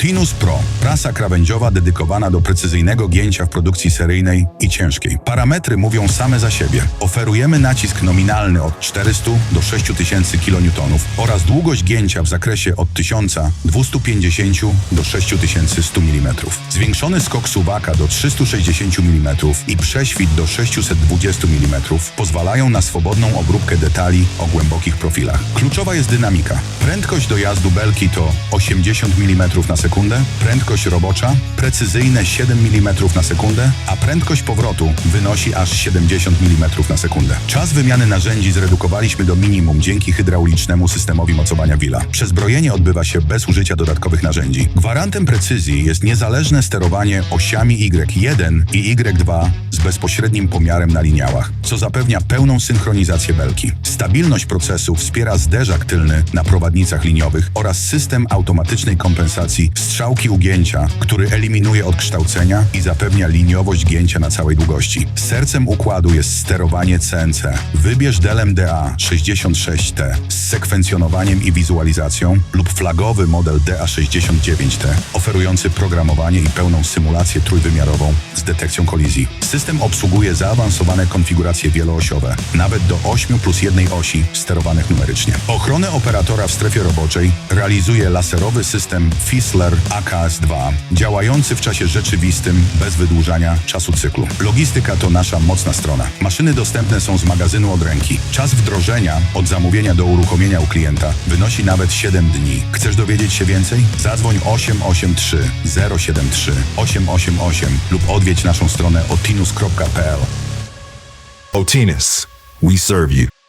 Otinus Pro, prasa krawędziowa dedykowana do precyzyjnego gięcia w produkcji seryjnej i ciężkiej. Parametry mówią same za siebie. Oferujemy nacisk nominalny od 400 do 6000 kN oraz długość gięcia w zakresie od 1250 do 6100 mm. Zwiększony skok suwaka do 360 mm i prześwit do 620 mm pozwalają na swobodną obróbkę detali o głębokich profilach. Kluczowa jest dynamika. Prędkość dojazdu belki to 80 mm na sekundę, prędkość robocza precyzyjne 7 mm na sekundę, a prędkość powrotu wynosi aż 70 mm na sekundę. Czas wymiany narzędzi zredukowaliśmy do minimum dzięki hydraulicznemu systemowi mocowania Wila. Przezbrojenie odbywa się bez użycia dodatkowych narzędzi. Gwarantem precyzji jest niezależne sterowanie osiami Y1 i Y2 z bezpośrednim pomiarem na liniałach, co zapewnia pełną synchronizację belki. Stabilność procesu wspiera zderzak tylny na prowadnicach liniowych oraz system automatycznej kompensacji strzałki ugięcia, który eliminuje odkształcenia i zapewnia liniowość gięcia na całej długości. Sercem układu jest sterowanie CNC. Wybierz Delem DA66T z sekwencjonowaniem i wizualizacją lub flagowy model DA69T, oferujący programowanie i pełną symulację trójwymiarową z detekcją kolizji. System obsługuje zaawansowane konfiguracje wieloosiowe, nawet do 8 plus jednej osi sterowanych numerycznie. Ochronę operatora w strefie roboczej realizuje laserowy system Fissler AKS-2, działający w czasie rzeczywistym bez wydłużania czasu cyklu. Logistyka to nasza mocna strona. Maszyny dostępne są z magazynu od ręki. Czas wdrożenia od zamówienia do uruchomienia u klienta wynosi nawet 7 dni. Chcesz dowiedzieć się więcej? Zadzwoń 883 073 888 lub odwiedź naszą stronę otinus.pl. Otinus, we serve you.